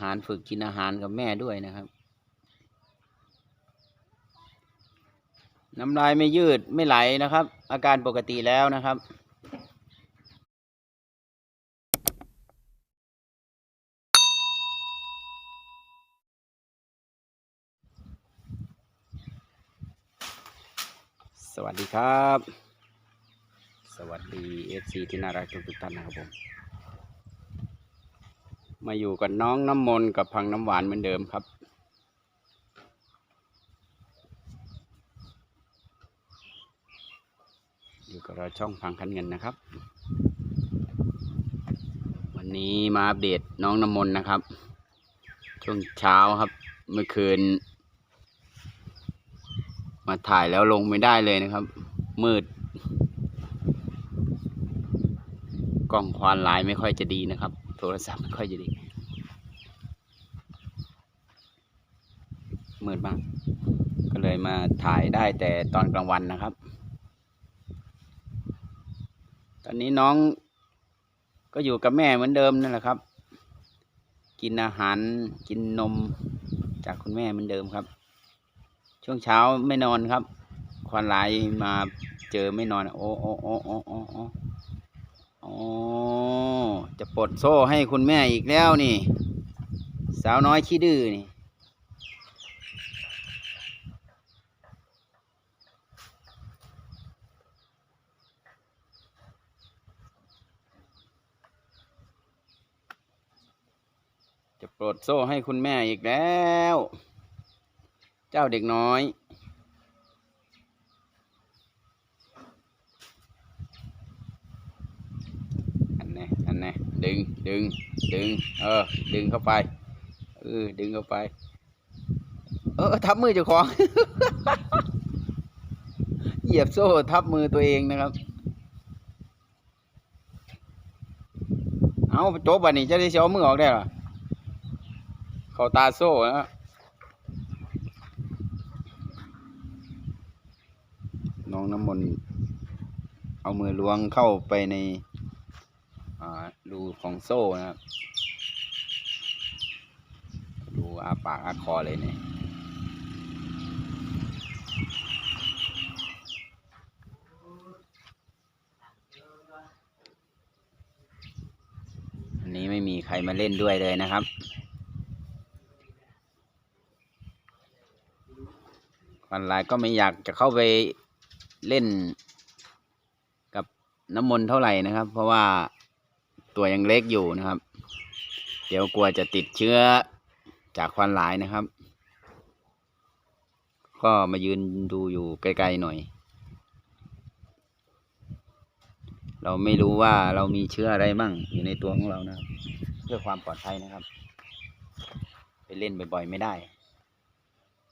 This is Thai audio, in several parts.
หารฝึกกินอาหารกับแม่ด้วยนะครับ น้ำลายไม่ยืดไม่ไหลนะครับ อาการปกติแล้วนะครับสวัสดีครับ สวัสดีเอฟซีที่น่ารักทุกท่านนะครับผม มาอยู่กับน้องน้ำมนต์กับพังน้ำหวานเหมือนเดิมครับ อยู่กับเราช่องพังคันเงินนะครับ วันนี้มาอัปเดตน้องน้ำมนต์นะครับ ช่วงเช้าครับ เมื่อคืน มาถ่ายแล้วลงไม่ได้เลยนะครับ มืด กล้องควานลายไม่ค่อยจะดีนะครับ โทรศัพท์ไม่ค่อยจะดีมืดมากก็เลยมาถ่ายได้แต่ตอนกลางวันนะครับ ตอนนี้น้องก็อยู่กับแม่เหมือนเดิมนั่นแหละครับ กินอาหารกินนมจากคุณแม่เหมือนเดิมครับ ช่วงเช้าไม่นอนครับ ควันไหลมาเจอไม่นอน โอ้โอ้โอ้โอ้โอ้ อ้โอ้จะปลดโซ่ให้คุณแม่อีกแล้วนี่ สาวน้อยขี้ดื้อนี่ จะปลดโซ่ให้คุณแม่อีกแล้ว เจ้าเด็กน้อย อันนี้อันนี้ดึง ดึง ดึง เออ ดึงเข้าไปเออดึงเข้าไป เออทับมือเจ้าของ เหยียบโซ่ทับมือตัวเองนะครับ เอาโจบบันนี้จะได้เสียวมือออกได้หรอเขาตาโซ่นะน้องน้ำมนต์เอามือล้วงเข้าไปในอ่ารูของโซ่นะครับ อาปากอาคอเลยเนี่ยอันนี้ไม่มีใครมาเล่นด้วยเลยนะครับออนไลน์ก็ไม่อยากจะเข้าไปเล่นกับน้ำมนต์เท่าไหร่นะครับ เพราะว่าตัวยังเล็กอยู่นะครับ เดี๋ยวกลัวจะติดเชื้อ จากควันหลายนะครับ ก็มายืนดูอยู่ไกลๆหน่อย เราไม่รู้ว่าเรามีเชื้ออะไรมั่งอยู่ในตัวของเรานะครับ เพื่อความปลอดภัยนะครับ ไปเล่นบ่อยๆไม่ได้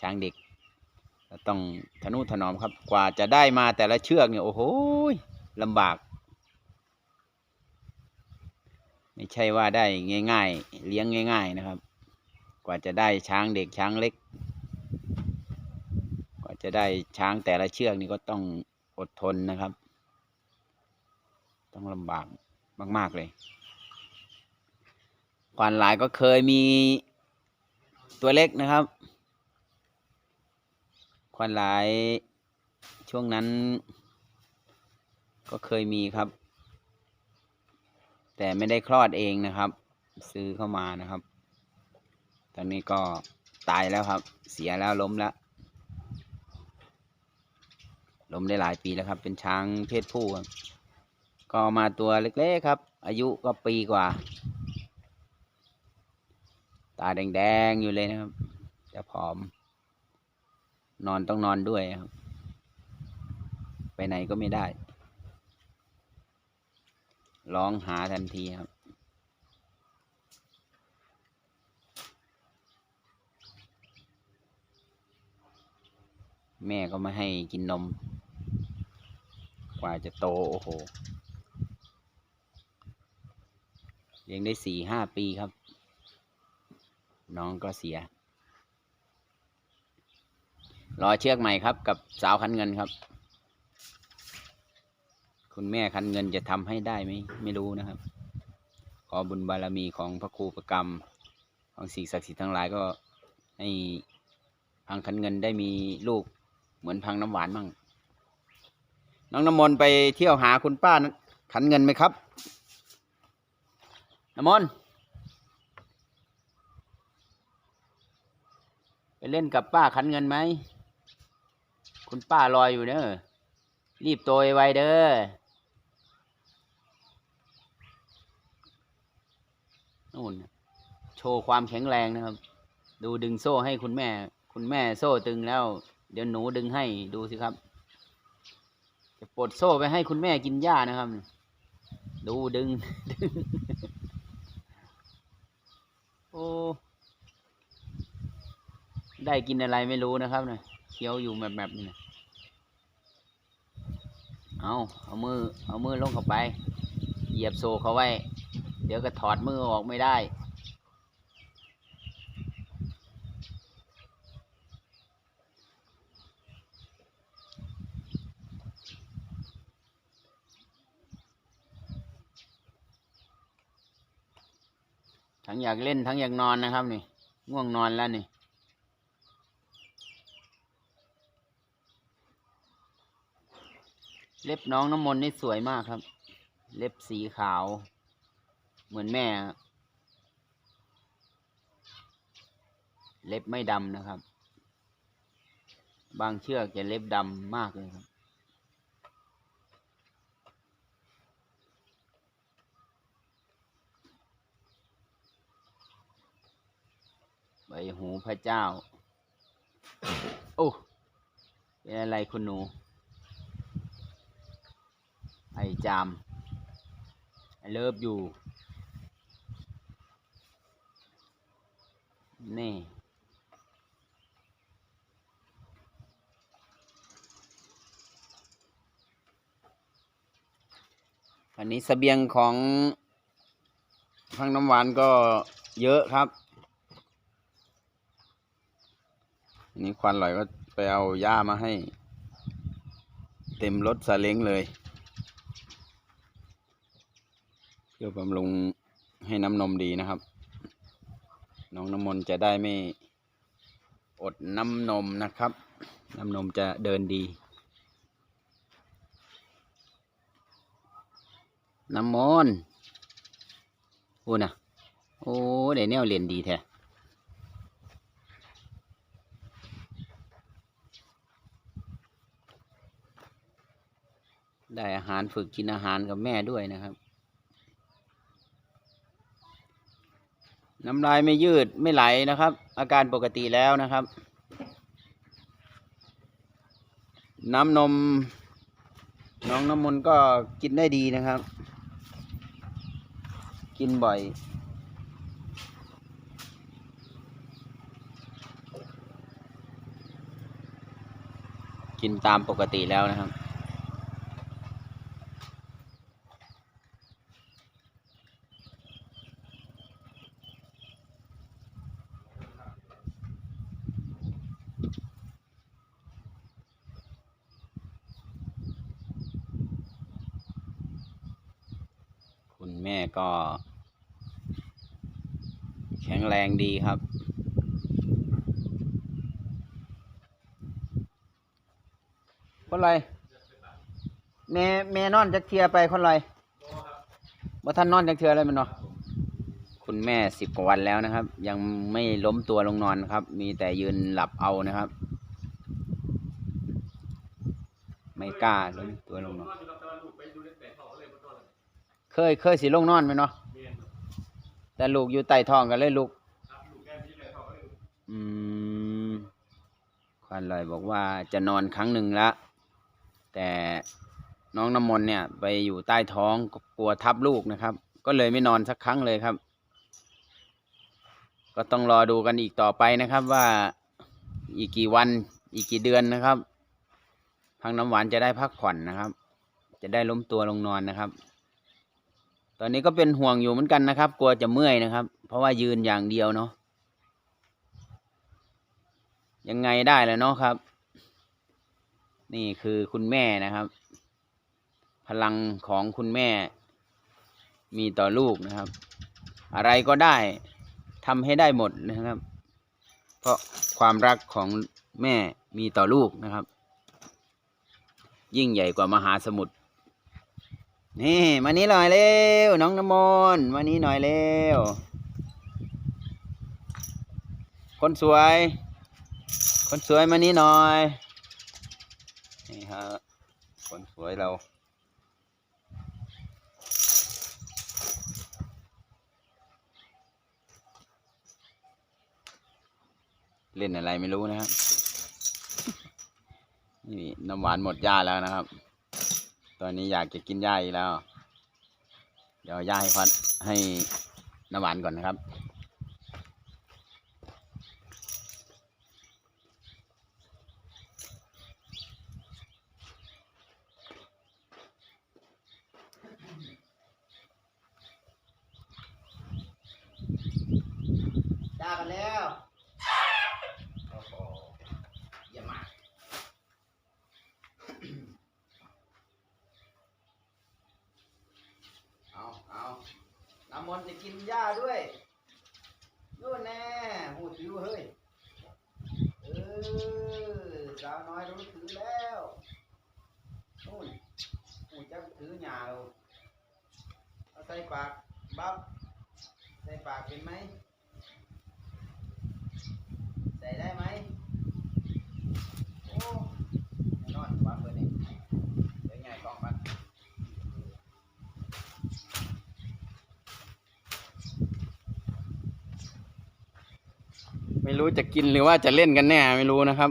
ช้างเด็กต้องทนุถนอมครับ กว่าจะได้มาแต่ละเชือกเนี่ยโอ้โหลำบาก ไม่ใช่ว่าได้ง่าย ๆ เลี้ยงง่าย ๆ นะครับ กว่าจะได้ช้างเด็กช้างเล็ก กว่าจะได้ช้างแต่ละเชือกนี่ก็ต้องอดทนนะครับ ต้องลำบากมาก ๆ เลยควานหลายก็เคยมีตัวเล็กนะครับควันหลายช่วงนั้น ก็เคยมีครับ แต่ไม่ได้คลอดเองนะครับ ซื้อเข้ามานะครับ ตอนนี้ก็ตายแล้วครับ เสียแล้วล้มแล้ว ล้มได้หลายปีแล้วครับ เป็นช้างเพศผู้ครับ ก็มาตัวเล็กๆครับ อายุก็ปีกว่า ตาแดงๆอยู่เลยนะครับ จะผอม นอนต้องนอนด้วยครับ ไปไหนก็ไม่ได้ ร้องหาทันทีครับ แม่ก็ไม่ให้กินนม กว่าจะโตโอ้โห เลี้ยงได้สี่ห้าปีครับ น้องก็เสีย รอเชือกใหม่ครับกับสาวคันเงินครับ คุณแม่คันเงินจะทำให้ได้ไหมไม่รู้นะครับ ขอบุญบารมีของพระครูประกรรม ของสิ่งศักดิ์สิทธิ์ทั้งหลายก็ให้พังคันเงินได้มีลูก เหมือนพังน้ำหวานมั่งน้องน้ำมนต์ไปเที่ยวหาคุณป้าขันเงินไหมครับ น้ำมนต์ไปเล่นกับป้าขันเงินไหม คุณป้ารอยอยู่เด้อรีบโตยไวเด้อนู่นโชว์ความแข็งแรงนะครับ ดูดึงโซ่ให้คุณแม่ คุณแม่โซ่ตึงแล้ว เดี๋ยวหนูดึงให้ดูสิครับ จะปลดโซ่ไปให้คุณแม่กินหญ้านะครับ ดูดึงดึงโอ้ได้กินอะไรไม่รู้นะครับเนะเคี้ยวอยู่แบบแบบนี่นะเอาเอามือ เอามือลงเข้าไป เหยียบโซ่เขาไว้ เดี๋ยวก็ถอดมือออกไม่ได้ ทั้งอยากเล่นทั้งอยากนอนนะครับนี่ ง่วงนอนแล้วนี่ เล็บน้องน้ำมนต์นี่สวยมากครับ เล็บสีขาว เหมือนแม่ เล็บไม่ดำนะครับ บางเชือกจะเล็บดำมากเลยครับ ใบหูพระเจ้า โอ้เป็นอะไรคุณหนู ไอจามไอเลิฟอยู่ นี่อันนี้เสบียงของพังน้ำหวานก็เยอะครับ อันนี้ควันลอยก็ไปเอาหญ้ามาให้ เต็มรถซาเล้งเลย เพื่อบำรุงให้น้ำนมดีนะครับ น้องน้ำมนจะได้ไม่อดน้ำนมนะครับ น้ำนมจะเดินดี น้ำมนต์โอ้นะโอ้เดี๋ยวแนวเรียนดีแท้ ได้อารฝึกกินอาหารกับแม่ด้วยนะครับ น้ำลายไม่ยืดไม่ไหลนะครับ อาการปกติแล้วนะครับ น้ำนม น้องน้ำมนก็กินได้ดีนะครับ กินบ่อยกินตามปกติแล้วนะครับ ก็ แข็งแรงดีครับ คนไรแม่แม่นอนจักเทียไปคนไรบ่ท่านนอนจักเทียอะไรมันเนาะคุณแม่สิบกว่าวันแล้วนะครับ ยังไม่ล้มตัวลงนอนครับ มีแต่ยืนหลับเอานะครับ ไม่กล้าล้มตัวลงนอน เคยเคยสิลงนอนไหมเนาะแต่ลูกอยู่ใต้ท้องกันเลยลูกอืมควันลอยบอกว่าจะนอนครั้งหนึ่งละแต่น้องน้ำมนต์เนี่ย ไปอยู่ใต้ท้องก็กลัวทับลูกนะครับ ก็เลยไม่นอนสักครั้งเลยครับ ก็ต้องรอดูกันอีกต่อไปนะครับว่าอีกกี่วันอีกกี่เดือนนะครับพังน้ำหวานจะได้พักผ่อนนะครับ จะได้ล้มตัวลงนอนนะครับต อนนี้ก็เป็นห่วงอยู่เหมือนกันนะครับ กลัวจะเมื่อยนะครับ เพราะว่ายืนอย่างเดียวเนาะยังไงได้แล้วเนาะครับ นี่คือคุณแม่นะครับ พลังของคุณแม่ มีต่อลูกนะครับ อะไรก็ได้ทำให้ได้หมดนะครับ เพราะความรักของแม่มีต่อลูกนะครับ ยิ่งใหญ่กว่ามหาสมุทร นี่มานี้หน่อยเร็วน้องน้ำมนต์มานี้หน่อยเร็วคนสวย คนสวยมานี้หน่อยนี่ฮะคนสวยเราเล่นอะไรไม่รู้นะครับ นี่น้ำหวานหมดหญ้าแล้วนะครับ ตอนนี้อยากจะกินหญ้าอีกแล้ว เดี๋ยวหญ้าให้พัดให้น้ำหวานก่อนนะครับ จ้ากันแล้ว โอ้โหเยี่ยมมาก เอาเอาน้ำมนต์จะ กินหญ้าด้วยนู่นแน่หูถือเฮ้ย เออสาวน้อยรู้ถือแล้วนู่นหูจะถือหยาเอาเอาใส่ปากบับใส่ปากเป็นไหม ใส่ได้ไหม โอ้แน่นอนวางเบอร์นี่เดี๋ยวใหญ่กล้องมัน ไม่รู้จะกินหรือว่าจะเล่นกันแน่ไม่รู้นะครับ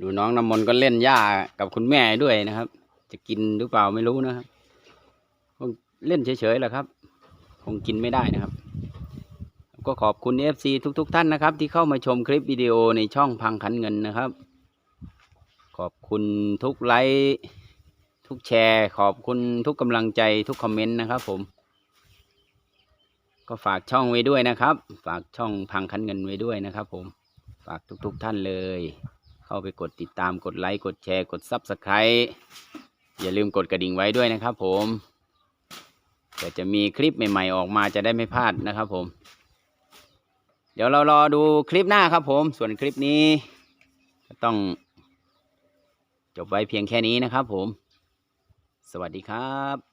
ดูน้องน้ำมนต์ก็เล่นหญ้ากับคุณแม่ด้วยนะครับ จะกินหรือเปล่าไม่รู้นะครับคงเล่นเฉยๆแหละครับ คงกินไม่ได้นะครับ ก็ขอบคุณ FC ทุก ๆ ท่านนะครับ ที่เข้ามาชมคลิปวิดีโอในช่องพังขันเงินนะครับขอบคุณทุกไลค์ ทุกแชร์ ขอบคุณทุกกำลังใจทุกคอมเมนต์นะครับผม ก็ฝากช่องไว้ด้วยนะครับ ฝากช่องพังขันเงินไว้ด้วยนะครับ ผม ฝากทุกๆท่านเลย เข้าไปกดติดตามกดไลค์กดแชร์กด Subscribe อย่าลืมกดกระดิ่งไว้ด้วยนะครับ ผมเดี๋ยวจะมีคลิปใหม่ๆออกมาจะได้ไม่พลาดนะครับ ผม เดี๋ยวเรารอดูคลิปหน้าครับผม ส่วนคลิปนี้ต้องจบไว้เพียงแค่นี้นะครับผม สวัสดีครับ